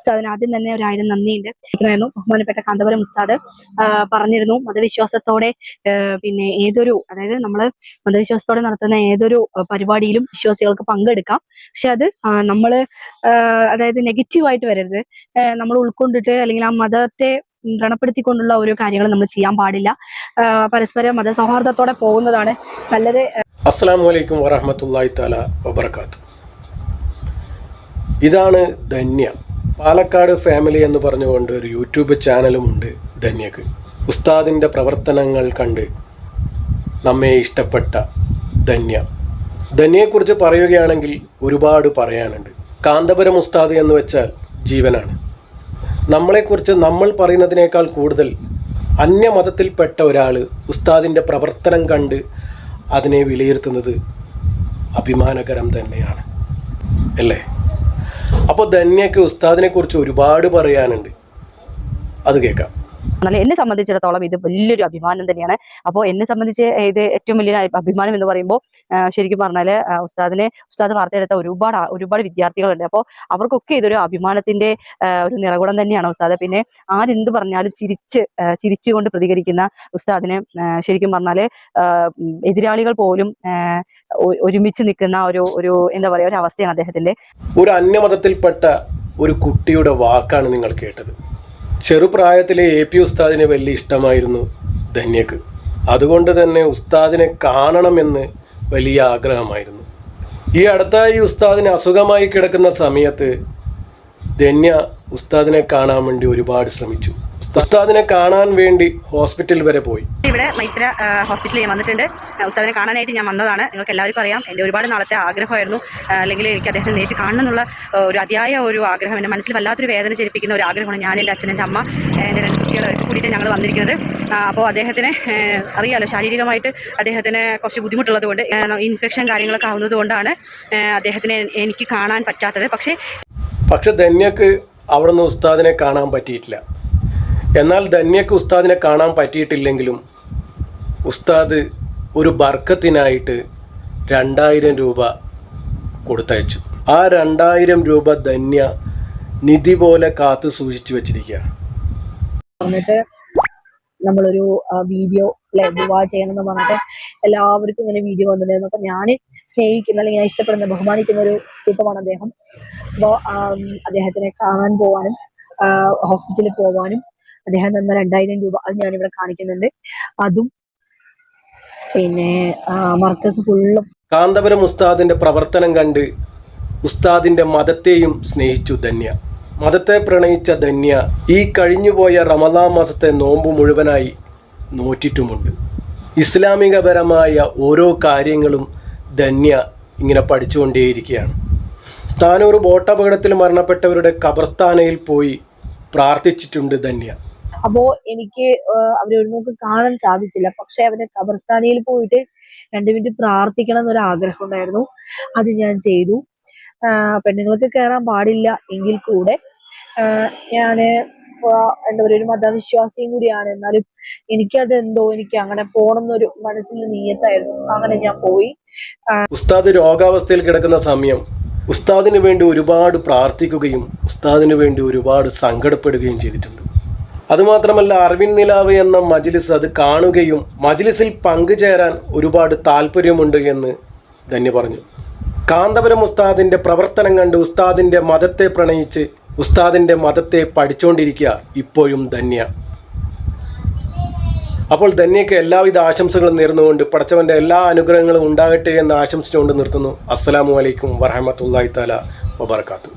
ഉസ്താദിന് ആദ്യം തന്നെ ഒരായിരം നന്ദിയുണ്ട്. ആയിരുന്നു ബഹുമാനപ്പെട്ട കാന്തപുരം ഉസ്താദ് പറഞ്ഞിരുന്നു മതവിശ്വാസത്തോടെ പിന്നെ ഏതൊരു അതായത് നമ്മൾ മതവിശ്വാസത്തോടെ നടത്തുന്ന ഏതൊരു പരിപാടിയിലും വിശ്വാസികൾക്ക് പങ്കെടുക്കാം. പക്ഷെ അത് നമ്മൾ അതായത് നെഗറ്റീവായിട്ട് വരരുത്. നമ്മൾ ഉൾക്കൊണ്ടിട്ട് അല്ലെങ്കിൽ ആ മതത്തെ വ്രണപ്പെടുത്തിക്കൊണ്ടുള്ള ഓരോ കാര്യങ്ങൾ നമ്മൾ ചെയ്യാൻ പാടില്ല. പരസ്പര മത മതസൗഹാർദ്ദത്തോടെ പോകുന്നതാണ് നല്ലത്. അസ്സാം വലൈക്കും വറഹമത്തല്ലാഹി ഇതാണ് ധന്യ. പാലക്കാട് ഫാമിലി എന്ന് പറഞ്ഞുകൊണ്ട് ഒരു യൂട്യൂബ് ചാനലുമുണ്ട് ധന്യക്ക്. ഉസ്താദിന്റെ പ്രവർത്തനങ്ങൾ കണ്ട് നമ്മെ ഇഷ്ടപ്പെട്ട ധന്യ. ധന്യയെക്കുറിച്ച് പറയുകയാണെങ്കിൽ ഒരുപാട് പറയാനുണ്ട്. കാന്തപുരം ഉസ്താദ് എന്ന് വെച്ചാൽ ജീവനാണ്. നമ്മളെക്കുറിച്ച് നമ്മൾ പറയുന്നതിനേക്കാൾ കൂടുതൽ അന്യമതത്തിൽപ്പെട്ട ഒരാൾ ഉസ്താദിന്റെ പ്രവർത്തനം കണ്ട് അതിനെ വിലയിരുത്തുന്നത് അഭിമാനകരം തന്നെയാണ്. അല്ലേ? അപ്പോൾ ധന്യക്ക് ഉസ്താദിനെ കുറിച്ച് ഒരുപാട് പറയാനുണ്ട്. അത് കേൾക്കാം. എന്നാൽ എന്നെ സംബന്ധിച്ചിടത്തോളം ഇത് വലിയൊരു അഭിമാനം തന്നെയാണ്. അപ്പോൾ എന്നെ സംബന്ധിച്ച് ഇത് ഏറ്റവും വലിയ അഭിമാനം എന്ന് പറയുമ്പോൾ ശരിക്കും പറഞ്ഞാൽ ഉസ്താദിനെ ഉസ്താദ് വാർത്തെടുത്ത ഒരുപാട് ഒരുപാട് വിദ്യാർത്ഥികളുണ്ട്. അപ്പോൾ അവർക്കൊക്കെ ഇതൊരു അഭിമാനത്തിന്റെ ഒരു നിറകുടം തന്നെയാണ് ഉസ്താദ്. പിന്നെ ആരെന്ത് പറഞ്ഞാലും ചിരിച്ച് ചിരിച്ചുകൊണ്ട് പ്രതികരിക്കുന്ന ഉസ്താദിനെ ശരിക്കും പറഞ്ഞാൽ എതിരാളികൾ പോലും ഒരുമിച്ച് നിൽക്കുന്ന ഒരു ഒരു എന്താ പറയുക ഒരു അവസ്ഥയാണ് അദ്ദേഹത്തിന്റെ ഒരു അന്യമതത്തിൽപ്പെട്ട ഒരു കുട്ടിയുടെ വാക്കാണ് നിങ്ങൾ കേട്ടത്. ചെറുപ്രായത്തിലെ എ പി ഉസ്താദിനെ വലിയ ഇഷ്ടമായിരുന്നു ധന്യക്ക്. അതുകൊണ്ട് തന്നെ ഉസ്താദിനെ കാണണമെന്ന് വലിയ ആഗ്രഹമായിരുന്നു. ഈ അടുത്തായി ഉസ്താദിന് അസുഖമായി കിടക്കുന്ന സമയത്ത് ധന്യ ഉസ്താദിനെ കാണാൻ വേണ്ടി ഒരുപാട് ശ്രമിച്ചു. ഉസ്താദിനെ കാണാൻ വേണ്ടി ഹോസ്പിറ്റൽ വരെ പോയി. ഇവിടെ മൈത്ര ഹോസ്പിറ്റലിൽ ഞാൻ വന്നിട്ടുണ്ട്. ഉസ്താദിനെ കാണാനായിട്ട് ഞാൻ വന്നതാണ്. നിങ്ങൾക്ക് എല്ലാവർക്കും അറിയാം. എന്റെ ഒരുപാട് നാളത്തെ ആഗ്രഹമായിരുന്നു. അല്ലെങ്കിൽ എനിക്ക് അദ്ദേഹത്തെ നേരിട്ട് കാണണം എന്നുള്ള ഒരു അതിയായ ഒരു ആഗ്രഹം എന്റെ മനസ്സിൽ വല്ലാത്തൊരു വേദന ജനിപ്പിക്കുന്ന ഒരു ആഗ്രഹമാണ് ഞാൻ എന്റെ അച്ഛൻ എന്റെ അമ്മ എന്റെ എന്റെ രണ്ട് കുട്ടികൾ കൂടിയിട്ട് ഞങ്ങൾ വന്നിരിക്കുന്നത്. അപ്പോൾ അദ്ദേഹത്തിന് അറിയാമല്ലോ അറിയാലോ ശാരീരികമായിട്ട് അദ്ദേഹത്തിന് കുറച്ച് ബുദ്ധിമുട്ടുള്ളത് കൊണ്ട് ഇൻഫെക്ഷൻ കാര്യങ്ങളൊക്കെ ആവുന്നത് കൊണ്ടാണ് അദ്ദേഹത്തിന് അദ്ദേഹത്തിനെ എനിക്ക് കാണാൻ പറ്റാത്തത്. പക്ഷേ പക്ഷെ ധന്യക്ക് അവിടുന്ന് ഉസ്താദിനെ കാണാൻ പറ്റിയിട്ടില്ല. എന്നാൽ ധന്യക്ക് ഉസ്താദിനെ കാണാൻ പറ്റിയിട്ടില്ലെങ്കിലും ഉസ്താദ് ഒരു ബർക്കത്തിനായിട്ട് രണ്ടായിരം രൂപ കൊടുത്തയച്ചു. ആ രണ്ടായിരം രൂപ ധന്യ നിധി പോലെ കാത്തു സൂക്ഷിച്ചു വെച്ചിരിക്കുകയാണ്. എന്നിട്ട് നമ്മളൊരു വീഡിയോ അല്ലെ ദുവാ ചെയ്യണം എന്ന് പറഞ്ഞിട്ട് എല്ലാവർക്കും ഇങ്ങനെ വീഡിയോ വന്നിട്ടുണ്ടായിരുന്നു. അപ്പൊ ഞാൻ സ്നേഹിക്കുന്ന അല്ലെങ്കിൽ ഞാൻ ഇഷ്ടപ്പെടുന്ന ബഹുമാനിക്കുന്ന ഒരു കൂട്ടമാണ് അദ്ദേഹം. അപ്പോൾ അദ്ദേഹത്തിനെ കാണാൻ പോവാനും ഹോസ്പിറ്റലിൽ പോവാനും അദ്ദേഹം തന്ന രണ്ടായിരം രൂപ അത് ഞാനിവിടെ കാണിക്കുന്നുണ്ട്. അതും പിന്നെ മർക്കസ് ഫുള്ളും കാന്തപുരം ഉസ്താദിന്റെ പ്രവർത്തനം കണ്ട് ഉസ്താദിന്റെ മതത്തെയും സ്നേഹിച്ചു ധന്യ. മതത്തെ പ്രണയിച്ച ധന്യ ഈ കഴിഞ്ഞുപോയ റമദാ മാസത്തെ നോമ്പ് മുഴുവനായി നോറ്റിട്ടുമുണ്ട്. ഇസ്ലാമികപരമായ ഓരോ കാര്യങ്ങളും ധന്യ ഇങ്ങനെ പഠിച്ചുകൊണ്ടേയിരിക്കുകയാണ്. താനൂർ ബോട്ടപകടത്തിൽ മരണപ്പെട്ടവരുടെ കബർസ്ഥാനയിൽ പോയി പ്രാർത്ഥിച്ചിട്ടുണ്ട് ധന്യ. അപ്പോ എനിക്ക് അവരെ ഒരു നോക്ക് കാണാൻ സാധിച്ചില്ല. പക്ഷെ അവരെ ഖബർസ്ഥാനിയിൽ പോയിട്ട് രണ്ടു മിനിറ്റ് പ്രാർത്ഥിക്കണം എന്നൊരു ആഗ്രഹം ഉണ്ടായിരുന്നു. അത് ഞാൻ ചെയ്തു. പെണ്ണുങ്ങൾക്ക് കയറാൻ പാടില്ല എങ്കിൽ കൂടെ ഞാൻ എന്താ പറയുക ഒരു മതവിശ്വാസിയും കൂടിയാണ്. എന്നാലും എനിക്കത് എന്തോ എനിക്ക് അങ്ങനെ പോകണം എന്നൊരു മനസ്സിൽ നീയത്തായിരുന്നു. അങ്ങനെ ഞാൻ പോയി. ഉസ്താദ് രോഗാവസ്ഥയിൽ കിടക്കുന്ന സമയം ഉസ്താദിന് വേണ്ടി ഒരുപാട് പ്രാർത്ഥിക്കുകയും ഉസ്താദിന് വേണ്ടി ഒരുപാട് സങ്കടപ്പെടുകയും ചെയ്തിട്ടുണ്ട്. അതുമാത്രമല്ല അർവിൻ നിലാവ് എന്ന മജ്ലിസ് അത് കാണുകയും മജ്ലിസിൽ പങ്കുചേരാൻ ഒരുപാട് താല്പര്യമുണ്ട് എന്ന് ധന്യ പറഞ്ഞു. കാന്തപുരം ഉസ്താദിന്റെ പ്രവർത്തനം കണ്ട് ഉസ്താദിന്റെ മതത്തെ പ്രണയിച്ച് ഉസ്താദിന്റെ മതത്തെ പഠിച്ചുകൊണ്ടിരിക്കുക ഇപ്പോഴും ധന്യ. അപ്പോൾ ധന്യക്ക് എല്ലാവിധ ആശംസകളും നേർന്നുകൊണ്ട് പടച്ചവന്റെ എല്ലാ അനുഗ്രഹങ്ങളും ഉണ്ടാകട്ടെ എന്ന് ആശംസിച്ചുകൊണ്ട് നിർത്തുന്നു. അസ്സലാമു അലൈക്കും വറഹമത്തല്ലാഹി താല വബർക്കാത്തു